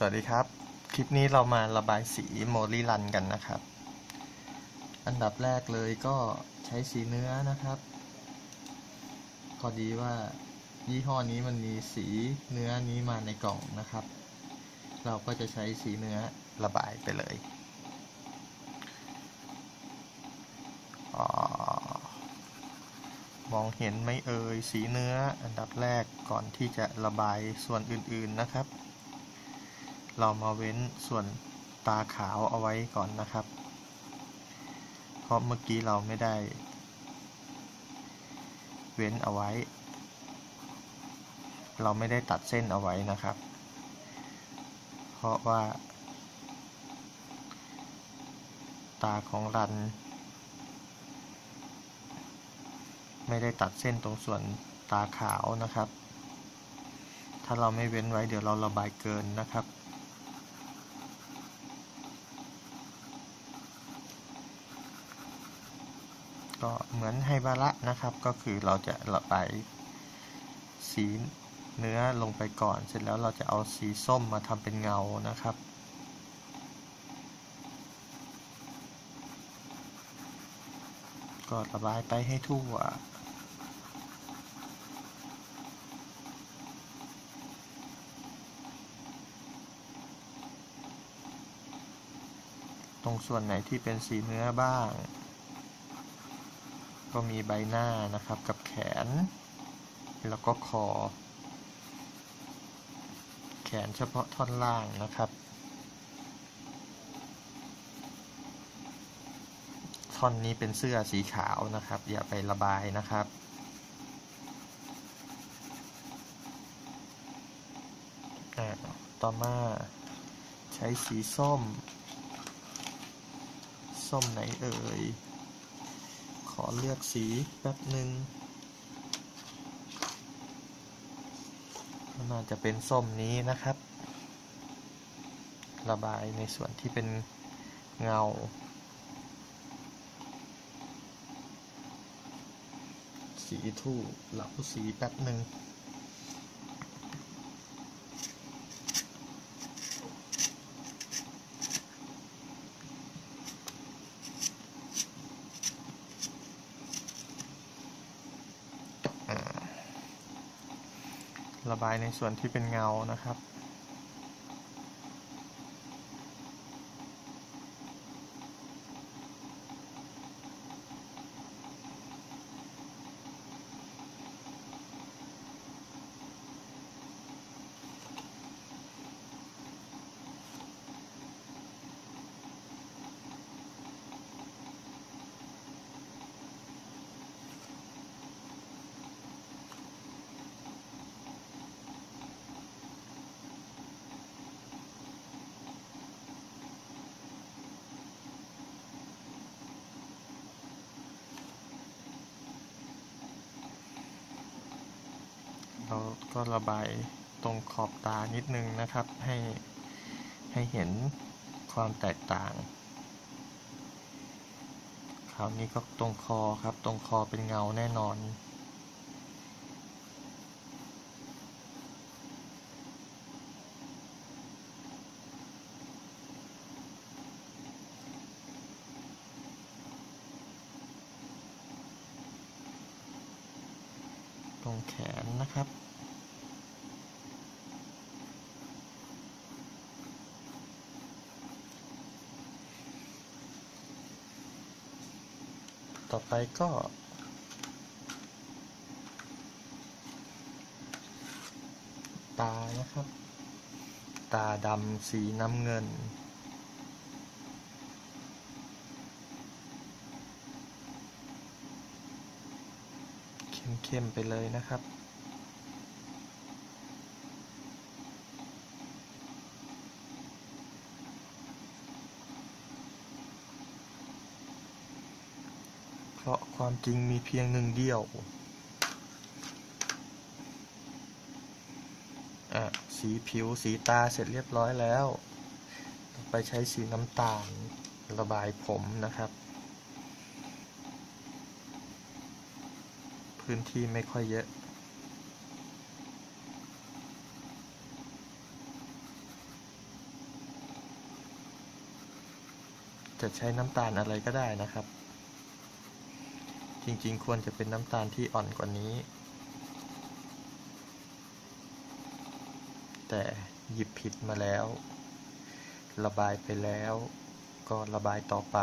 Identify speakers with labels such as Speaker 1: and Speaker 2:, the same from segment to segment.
Speaker 1: สวัสดีครับ คลิปนี้เรามาระบายสีโมลิรันกันนะครับ อันดับแรกเลยก็ใช้สีเนื้อนะครับ พอดีว่ายี่ห้อนี้มันมีสีเนื้อนี้มาในกล่องนะครับ เราก็จะใช้สีเนื้อระบายไปเลยอมองเห็นไหมเอ่ยสีเนื้ออันดับแรกก่อนที่จะระบายส่วนอื่นๆนะครับ เรามาเว้นส่วนตาขาวเอาไว้ก่อนนะครับ เพราะเมื่อกี้เราไม่ได้ เว้นเอาไว้ เราไม่ได้ตัดเส้นเอาไว้นะครับ เพราะว่า ตาของรัน ไม่ได้ตัดเส้นตรงส่วนตาขาวนะครับ ถ้าเราไม่เว้นไว้เดี๋ยวเราระบายเกินนะครับ ก็เหมือนไฮบาระนะครับ ก็คือเราจะระบายสีเนื้อลงไปก่อน เสร็จแล้วเราจะเอาสีส้มมาทำเป็นเงานะครับ ก็ระบายไปให้ทั่วตรงส่วนไหนที่เป็นสีเนื้อบ้าง ก็มีใบหน้านะครับกับแขน แล้วก็คอ แขนเฉพาะท่อนล่างนะครับ ท่อนนี้เป็นเสื้อสีขาวนะครับ อย่าไประบายนะครับต่อมาใช้สีส้ม ส้มไหนเอ่ย อเลือกสีแป๊บหนึ่งน่าจะเป็นส้มนี้นะครับ ระบายในส่วนที่เป็นเงา สีทู่เหลาสีแป๊บหนึ่ง บายในส่วนที่เป็นเงานะครับ ก็ระบายตรงขอบตานิดนึงนะครับ ให้ให้เห็นความแตกต่าง คราวนี้ก็ตรงคอครับ ตรงคอเป็นเงาแน่นอนตรงแขนนะครับ ต่อไปก็ ตานะครับ ตาดำสีน้ำเงิน เข้มๆไปเลยนะครับ ราะความจริงมีเพียงหนึ่งเดียวอะสีผิวสีตาเสร็จเรียบร้อยแล้ว ไปใช้สีน้ำตาลระบายผมนะครับ พื้นที่ไม่ค่อยเยอะจะใช้น้ำตาลอะไรก็ได้นะครับ จริงๆ ควรจะเป็นน้ำตาลที่อ่อนกว่านี้ แต่หยิบผิดมาแล้ว ระบายไปแล้ว ก็ระบายต่อไป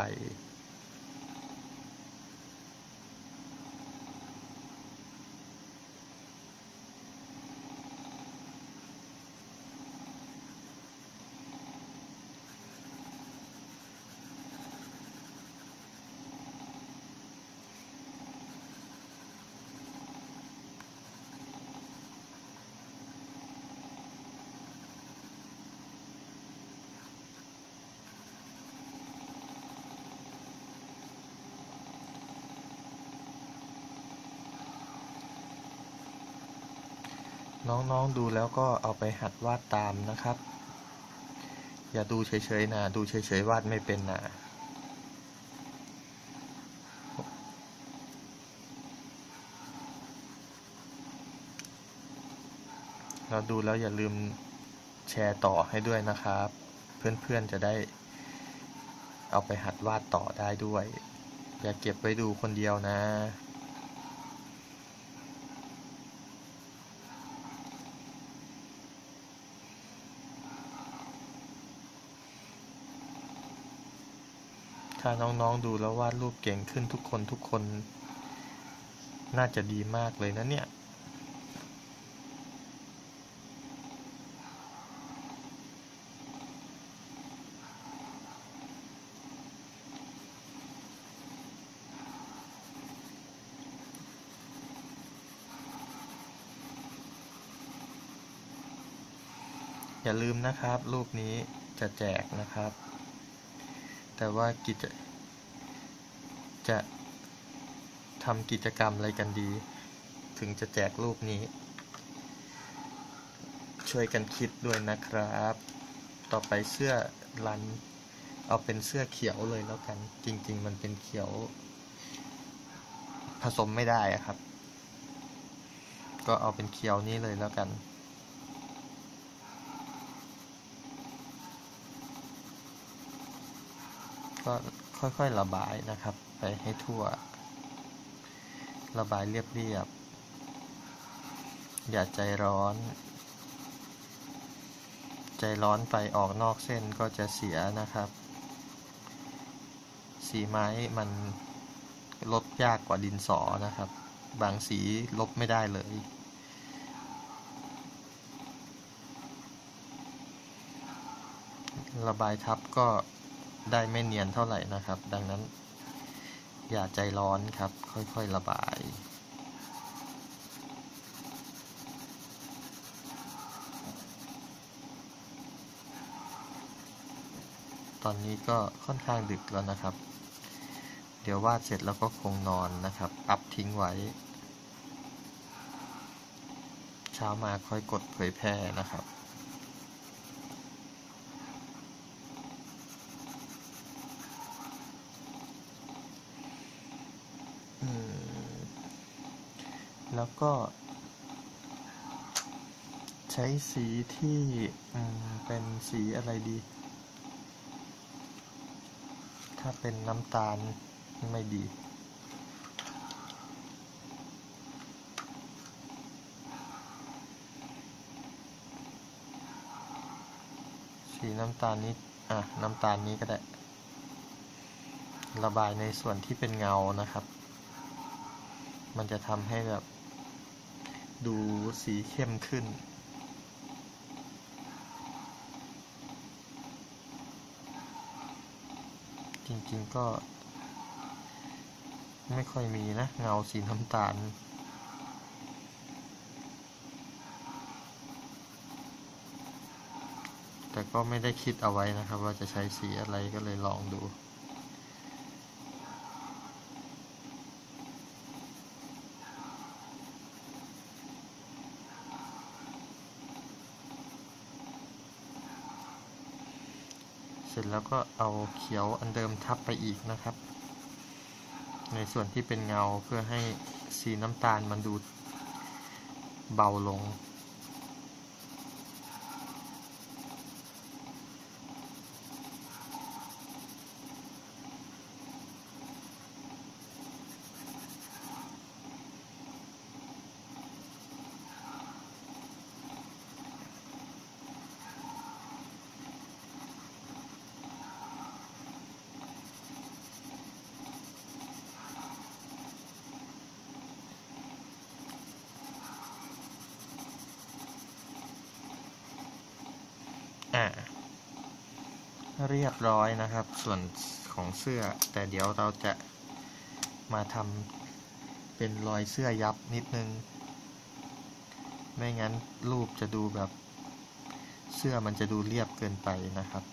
Speaker 1: น้องๆดูแล้วก็เอาไปหัดวาดตามนะครับ อย่าดูเฉยๆนะ ดูเฉยๆวาดไม่เป็นนะเราดูแล้วอย่าลืมแชร์ต่อให้ด้วยนะครับ เพื่อนๆจะได้เอาไปหัดวาดต่อได้ด้วย อย่าเก็บไว้ดูคนเดียวนะ ถ้าน้องๆดูแล้ววาดรูปเก่งขึ้นทุกคนทุกคน น่าจะดีมากเลยนะเนี่ย อย่าลืมนะครับ รูปนี้จะแจกนะครับ แต่ว่ากิจจะทำกิจกรรมอะไรกันดี ถึงจะแจกรูปนี้ ช่วยกันคิดด้วยนะครับ ต่อไปเสื้อรัน เอาเป็นเสื้อเขียวเลยแล้วกัน จริง ๆ มันเป็นเขียว ผสมไม่ได้อะครับ ก็เอาเป็นเขียวนี้เลยแล้วกัน ก็ค่อยๆระบายนะครับ ไปให้ทั่ว ระบายเรียบๆ อย่าใจร้อน ใจร้อนไปออกนอกเส้นก็จะเสียนะครับ สีไม้มันลบยากกว่าดินสอนะครับ บางสีลบไม่ได้เลยระบายทับก็ ได้ไม่เนียนเท่าไหร่นะครับ ดังนั้น อย่าใจร้อนครับ ค่อยๆระบายตอนนี้ก็ค่อนข้างดึกแล้วนะครับ เดี๋ยววาดเสร็จแล้วก็คงนอนนะครับ อัพทิ้งไว้ เช้ามาค่อยกดเผยแพร่นะครับ แล้วก็ ใช้สีที่เป็นสีอะไรดี ถ้าเป็นน้ำตาลไม่ดีสีน้ำตาลนี้ อะ น้ำตาลนี้ก็ได้ ระบายในส่วนที่เป็นเงานะครับ มันจะทำให้แบบ ดูสีเข้มขึ้น จริงๆก็ ไม่ค่อยมีนะ เงาสีน้ำตาลแต่ก็ไม่ได้คิดเอาไว้นะครับ ว่าจะใช้สีอะไรก็เลยลองดู จแล้วก็เอาเขียวอันเดิมทับไปอีกนะครับ ในส่วนที่เป็นเงาเพื่อให้สีน้ำตาลมันดูเบาลง เรียบร้อยนะครับ ส่วนของเสื้อ แต่เดี๋ยวเราจะมาทำเป็นรอยเสื้อยับนิดนึง ไม่งั้นรูปจะดูแบบ เสื้อมันจะดูเรียบเกินไปนะครับ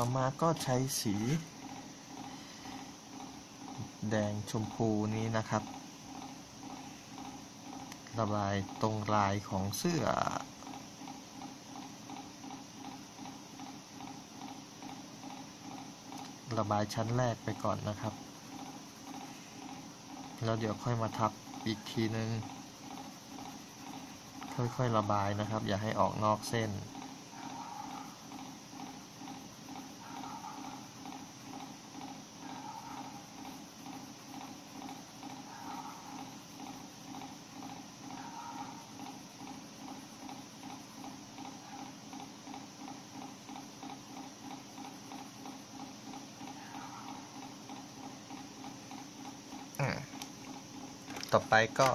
Speaker 1: ต่อมาก็ใช้สี แดงชมพูนี้นะครับ ระบายตรงลายของเสื้อ ระบายชั้นแรกไปก่อนนะครับ แล้วเดี๋ยวค่อยมาทับอีกทีนึง ค่อยๆระบายนะครับ อย่าให้ออกนอกเส้น ต่อไปก็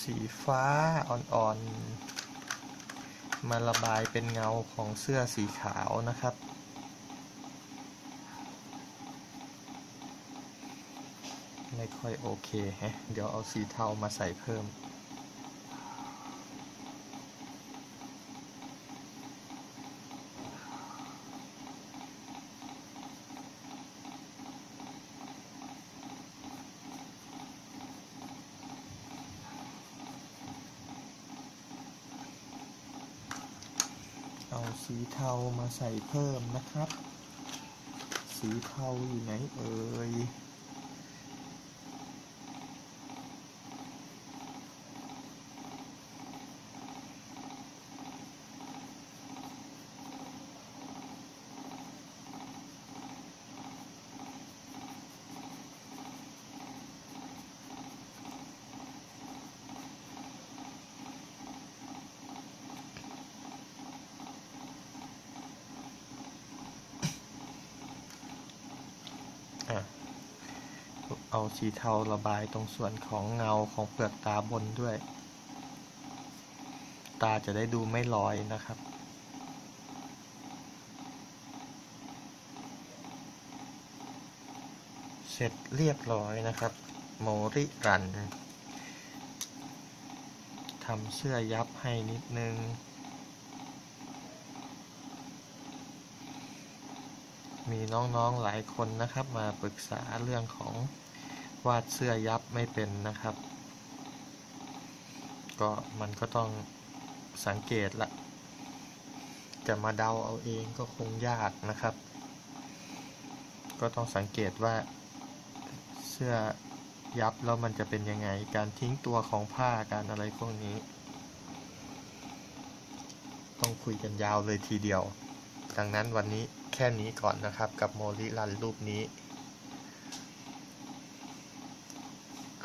Speaker 1: สีฟ้าอ่อนๆ มาระบายเป็นเงาของเสื้อสีขาวนะครับ ไม่ค่อยโอเคฮะ เดี๋ยวเอาสีเทามาใส่เพิ่ม เอาสีเทามาใส่เพิ่มนะครับ สีเทาอยู่ไหนเอ่ยาสีเทาระบายตรงส่วนของเงาของเปลือกตาบนด้วย ตาจะได้ดูไม่ลอยนะครับเสร็จเรียบร้อยนะครับ โมริรันทำเสื้อยับให้นิดนึง มีน้องๆหลายคนนะครับมาปรึกษาเรื่องของ วาดเสื้อยับไม่เป็นนะครับ ก็มันก็ต้องสังเกตละ จะมาเดาเอาเองก็คงยากนะครับ ก็ต้องสังเกตว่าเสื้อยับแล้วมันจะเป็นยังไง การทิ้งตัวของผ้าการอะไรพวกนี้ ต้องคุยกันยาวเลยทีเดียว ดังนั้นวันนี้แค่นี้ก่อนนะครับกับโมลิรันรูปนี้